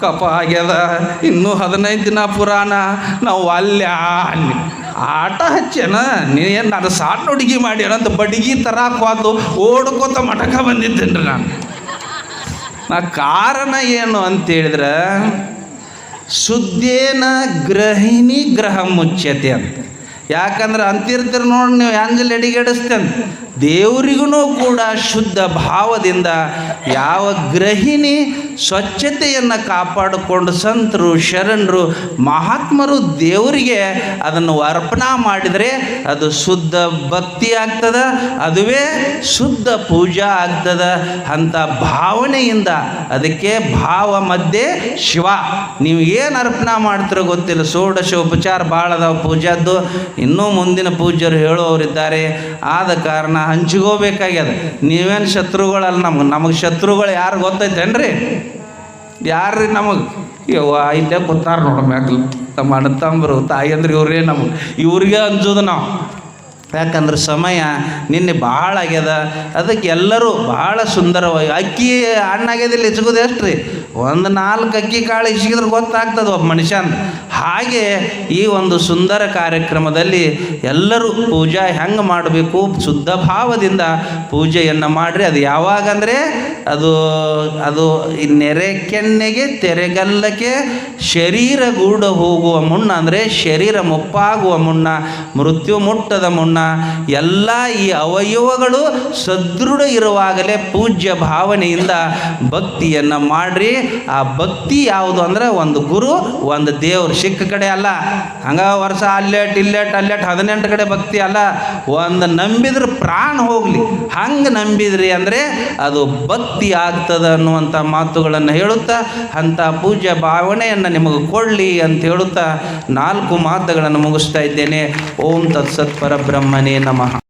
ಕಪ ಆಗ್ಯದ. ಇನ್ನೂ ಹದಿನೈದು ದಿನ ಪುರಾಣ. ನಾವು ಅಲ್ಲಿ ಆಟ ಹಚ್ಚೇನ? ನೀನು ನಾನು ಸಾಟ್ ಹುಡುಗಿ ಮಾಡ್ಯಾನಂತ ಅಂತ ಬಡಿಗೆ ತರಾಕ್ ಓಡ್ಕೋತ ಓಡ್ಕೋತ ಬಂದಿದ್ದೇನೆ ಬಂದಿದ್ದೇನ್ರಿ ನಾನು. ನಾ ಕಾರಣ ಏನು ಅಂತೇಳಿದ್ರೆ ಶುದ್ಧೇನ ಗ್ರಹಿಣಿ ಗ್ರಹ ಮುಚ್ಯತೆ ಅಂತ. ಯಾಕಂದ್ರೆ ಅಂತಿರ್ತೀರಿ ನೋಡಿ ನೀವು ಹೆಂಗೆ ಲಡಿಗೆಡಿಸ್ತೆ ಅಂತ ದೇವರಿಗೂ ಕೂಡ ಶುದ್ಧ ಭಾವದಿಂದ ಯಾವ ಗ್ರಹಿಣಿ ಸ್ವಚ್ಛತೆಯನ್ನು ಕಾಪಾಡಿಕೊಂಡು ಸಂತರು, ಶರಣರು, ಮಹಾತ್ಮರು ದೇವರಿಗೆ ಅದನ್ನು ಅರ್ಪಣಾ ಮಾಡಿದರೆ ಅದು ಶುದ್ಧ ಭಕ್ತಿ ಆಗ್ತದ, ಅದುವೇ ಶುದ್ಧ ಪೂಜಾ ಆಗ್ತದ ಅಂತ ಭಾವನೆಯಿಂದ ಅದಕ್ಕೆ ಭಾವ ಮಧ್ಯೆ ಶಿವ. ನೀವು ಏನು ಅರ್ಪಣಾ ಮಾಡ್ತಿರೋ ಗೊತ್ತಿಲ್ಲ, ಷೋಡಶ ಉಪಚಾರ ಭಾಳ ಅದಾವ ಪೂಜಾದ್ದು, ಇನ್ನೂ ಮುಂದಿನ ಪೂಜ್ಯರು ಹೇಳುವವರಿದ್ದಾರೆ. ಆದ ಕಾರಣ ಹಂಚಿಗೋಬೇಕಾಗ್ಯದ ನೀವೇನು ಶತ್ರುಗಳಲ್ಲ ನಮಗೆ ನಮಗೆ ಶತ್ರುಗಳು ಯಾರು ಗೊತ್ತೈತೇನ್ರಿ? ಯಾರ್ರಿ ನಮಗೆ? ಯವ್ವ, ಇಲ್ಲೇ ಕೂತಾರ ನೋಡ್ಬೇಕು ನಮ್ಮ ಅಣ್ಣ ತಾಯಿ ಅಂದ್ರೆ ಇವ್ರೇ ನಮಗೆ. ಇವ್ರಿಗೆ ಅಂಜೋದು ನಾವು. ಯಾಕಂದ್ರೆ ಸಮಯ ನಿನ್ನೆ ಭಾಳ ಆಗ್ಯದ. ಅದಕ್ಕೆ ಎಲ್ಲರೂ ಭಾಳ ಸುಂದರವಾಗಿ, ಅಕ್ಕಿ ಹಣ್ಣಾಗ್ಯದಿಲ್ಲ ಇಸ್ಗೋದು ಎಷ್ಟು ರೀ ಒಂದು ನಾಲ್ಕು ಅಕ್ಕಿ ಕಾಳು ಇಸಿಗಿದ್ರೆ ಗೊತ್ತಾಗ್ತದೆ ಒಬ್ಬ ಮನುಷ್ಯ ಅಂತ ಹಾಗೆ ಈ ಒಂದು ಸುಂದರ ಕಾರ್ಯಕ್ರಮದಲ್ಲಿ ಎಲ್ಲರೂ ಪೂಜಾ ಹೆಂಗೆ ಮಾಡಬೇಕು ಶುದ್ಧ ಭಾವದಿಂದ ಪೂಜೆಯನ್ನು ಮಾಡಿರಿ. ಅದು ಯಾವಾಗ ಅಂದರೆ ಅದು ಅದು ಈ ನೆರೆ ಕೆನ್ನೆಗೆ ತೆರೆಗಲ್ಲಕ್ಕೆ ಶರೀರ ಗೂಡ ಹೋಗುವ ಮುನ್ನ, ಅಂದರೆ ಶರೀರ ಮುಪ್ಪಾಗುವ ಮುನ್ನ, ಮೃತ್ಯು ಮುಟ್ಟದ ಮುನ್ನ, ಎಲ್ಲ ಈ ಅವಯವಗಳು ಸದೃಢ ಇರುವಾಗಲೇ ಪೂಜ್ಯ ಭಾವನೆಯಿಂದ ಭಕ್ತಿಯನ್ನು ಮಾಡ್ರಿ. ಆ ಭಕ್ತಿ ಯಾವುದು ಅಂದ್ರೆ ಒಂದು ಗುರು, ಒಂದು ದೇವ್ರು. ಸಿಕ್ಕ ಕಡೆ ಅಲ್ಲ. ಹಂಗ ವರ್ಷ ಅಲ್ಲೇಟ್, ಇಲ್ಲೇಟ್, ಅಲ್ಲೇಟ್ ಹದಿನೆಂಟು ಕಡೆ ಭಕ್ತಿ ಅಲ್ಲ. ಒಂದು ನಂಬಿದ್ರೆ ಪ್ರಾಣ ಹೋಗಲಿ. ಹಂಗೆ ನಂಬಿದ್ರಿ ಅಂದರೆ ಅದು ಭಕ್ತಿ ಆಗ್ತದ ಅನ್ನುವಂಥ ಮಾತುಗಳನ್ನು ಹೇಳುತ್ತಾ, ಅಂಥ ಪೂಜ್ಯ ಭಾವನೆಯನ್ನು ನಿಮಗೆ ಕೊಡಲಿ ಅಂತ ಹೇಳುತ್ತಾ ನಾಲ್ಕು ಮಾತುಗಳನ್ನು ಮುಗಿಸ್ತಾ ಇದ್ದೇನೆ. ಓಂ ತತ್ಸತ್ ಪರಬ್ರಹ್ಮನೇ ನಮಃ.